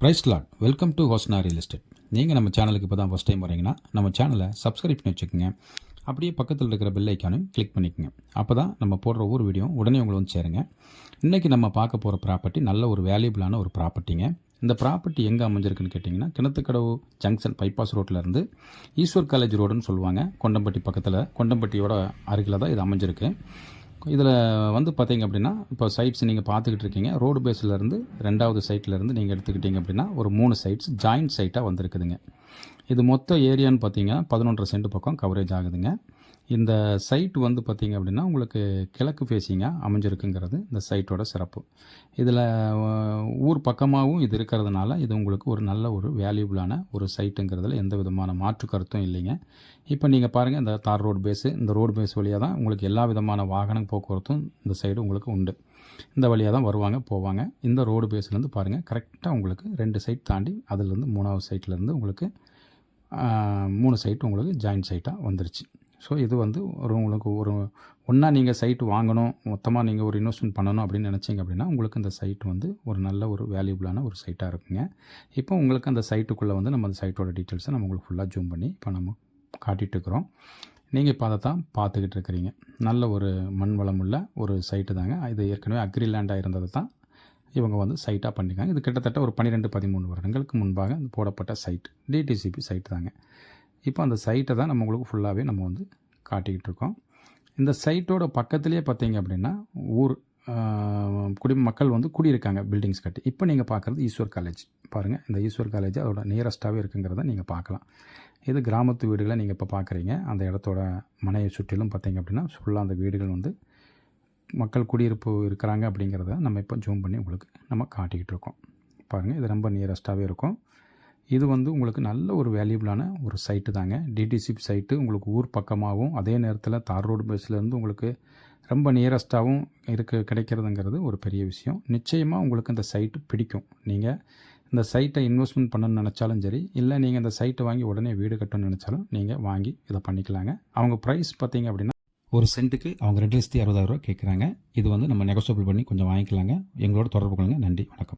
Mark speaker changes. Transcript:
Speaker 1: Price lot welcome to Hosna real estate நீங்கள் நம்ம சேனலுக்கு இப்போ தான் ஃபஸ்ட் டைம் வரீங்கன்னா நம்ம சேனலை சப்ஸ்கிரைப் பண்ணி வச்சுக்கோங்க. அப்படியே பக்கத்தில் இருக்கிற பெல் ஐக்கானும் கிளிக் பண்ணிக்கோங்க. அப்போ தான் நம்ம போடுற ஒவ்வொரு வீடியோ உடனே உங்களை வந்து சேருங்க. இன்றைக்கி நம்ம பார்க்க போகிற ப்ராப்பர்ட்டி நல்ல ஒரு வேல்யூபிளான ஒரு ப்ராப்பர்ட்டிங்க இந்த ப்ராப்பர்ட்டி எங்கே அமைஞ்சிருக்குன்னு கேட்டிங்கன்னா கிணத்துக்கடவு ஜங்ஷன் பைபாஸ் ரோட்டிலேருந்து ஈஸ்வர் காலேஜ் ரோடுன்னு சொல்லுவாங்க. கொண்டம்பட்டி பக்கத்தில் கொண்டம்பட்டியோட அருகில் தான் இது அமைஞ்சிருக்கு. இதில் வந்து பார்த்தீங்க அப்படின்னா இப்போ சைட்ஸ் நீங்கள் பார்த்துக்கிட்டு இருக்கீங்க. ரோடு பேஸ்லேருந்து ரெண்டாவது சைட்லேருந்து நீங்கள் எடுத்துக்கிட்டிங்க அப்படின்னா ஒரு மூணு சைட்ஸ் ஜாயிண்ட் சைட்டாக வந்திருக்குதுங்க. இது மொத்த ஏரியான்னு பார்த்தீங்கன்னா பதினொன்றரை சென்ட் பக்கம் கவரேஜ் ஆகுதுங்க. இந்த சைட் வந்து பார்த்தீங்க அப்படின்னா உங்களுக்கு கிழக்கு ஃபேஸிங்காக அமைஞ்சிருக்குங்கிறது இந்த சைட்டோட சிறப்பு. இதில் ஊர் பக்கமாகவும் இது இருக்கிறதுனால இது உங்களுக்கு ஒரு நல்ல ஒரு வேல்யூபிளான ஒரு சைட்டுங்கிறதுல எந்த விதமான மாற்று கருத்தும் இல்லைங்க. இப்போ நீங்கள் பாருங்கள் இந்த தார் ரோடு பேஸு இந்த ரோடு பேஸ் வழியாக தான் உங்களுக்கு எல்லா விதமான வாகன போக்குவரத்தும் இந்த சைடு உங்களுக்கு உண்டு. இந்த வழியாக தான் வருவாங்க போவாங்க. இந்த ரோடு பேஸ்லேருந்து பாருங்கள் கரெக்டாக உங்களுக்கு ரெண்டு சைட் தாண்டி அதுலேருந்து மூணாவது சைட்லேருந்து உங்களுக்கு மூணு சைட்டு உங்களுக்கு ஜாயின்ட் சைட்டாக வந்துருச்சு. ஸோ இது வந்து ஒரு உங்களுக்கு ஒரு ஒன்றா நீங்கள் சைட்டு வாங்கணும் மொத்தமாக நீங்கள் ஒரு இன்வெஸ்ட்மெண்ட் பண்ணணும் அப்படின்னு நினச்சிங்க அப்படின்னா உங்களுக்கு இந்த சைட் வந்து ஒரு நல்ல ஒரு வேல்யூபிளான ஒரு சைட்டாக இருக்குங்க. இப்போ உங்களுக்கு அந்த சைட்டுக்குள்ளே வந்து நம்ம அந்த சைட்டோட டீட்டெயில்ஸை நம்ம உங்களுக்கு ஃபுல்லாக ஜூம் பண்ணி இப்போ நம்ம காட்டிகிட்டு இருக்கிறோம். நீங்கள் இப்போ அதை தான் பார்த்துக்கிட்டு இருக்கிறீங்க. நல்ல ஒரு மண் வளமுள்ள ஒரு சைட்டு தாங்க. இது ஏற்கனவே அக்ரி லேண்டாக இருந்தது தான். இவங்க வந்து சைட்டாக பண்ணிக்காங்க இது கிட்டத்தட்ட ஒரு பன்னிரெண்டு பதிமூணு வருடங்களுக்கு முன்பாக போடப்பட்ட சைட் டிடிசிபி சைட் தாங்க. இப்போ அந்த சைட்டை தான் நம்ம உங்களுக்கு ஃபுல்லாகவே நம்ம வந்து காட்டிக்கிட்டு இருக்கோம். இந்த சைட்டோட பக்கத்துலேயே பார்த்தீங்க அப்படின்னா ஊர் குடி மக்கள் வந்து குடியிருக்காங்க பில்டிங்ஸ் கட்டி. இப்போ நீங்கள் பார்க்குறது ஈஸ்வர் காலேஜ் பாருங்கள் இந்த ஈஸ்வர் காலேஜ் அதோட நியரஸ்ட்டாகவே இருக்குங்கிறத நீங்கள் பார்க்கலாம். இது கிராமத்து வீடுகளை நீங்கள் இப்போ பார்க்குறீங்க. அந்த இடத்தோட மனையை சுற்றிலும் பார்த்தீங்க அப்படின்னா ஃபுல்லாக அந்த வீடுகள் வந்து மக்கள் குடியிருப்பு இருக்கிறாங்க அப்படிங்கிறத நம்ம இப்போ ஜூம் பண்ணி உங்களுக்கு நம்ம காட்டிக்கிட்டு இருக்கோம். பாருங்கள் இது ரொம்ப நியரஸ்ட்டாகவே இருக்கும். இது வந்து உங்களுக்கு நல்ல ஒரு வேல்யூபிளான ஒரு சைட்டு தாங்க. டிடிசிபி சைட்டு உங்களுக்கு ஊர் பக்கமாகவும் அதே நேரத்தில் தார் ரோடு பேஸ்லேருந்து உங்களுக்கு ரொம்ப நியரஸ்ட்டாகவும் இருக்க கிடைக்கிறதுங்கிறது ஒரு பெரிய விஷயம். நிச்சயமாக உங்களுக்கு இந்த சைட்டு பிடிக்கும். நீங்கள் இந்த சைட்டை இன்வெஸ்ட்மெண்ட் பண்ணணும்னு நினச்சாலும் சரி இல்லை நீங்கள் இந்த சைட்டை வாங்கி உடனே வீடு கட்டணும்னு நினச்சாலும் நீங்கள் வாங்கி இதை பண்ணிக்கலாங்க. அவங்க ப்ரைஸ் பார்த்தீங்க அப்படின்னா ஒரு சென்ட்டுக்கு அவங்க ரெண்டு லட்சத்தி அறுபதாயிரரூவா கேட்குறாங்க இது வந்து நம்ம நெகோசியபிள் பண்ணி கொஞ்சம் வாங்கிக்கலாங்க. எங்களோட தொடர்பு கொள்ளுங்கள் நன்றி. வணக்கம்.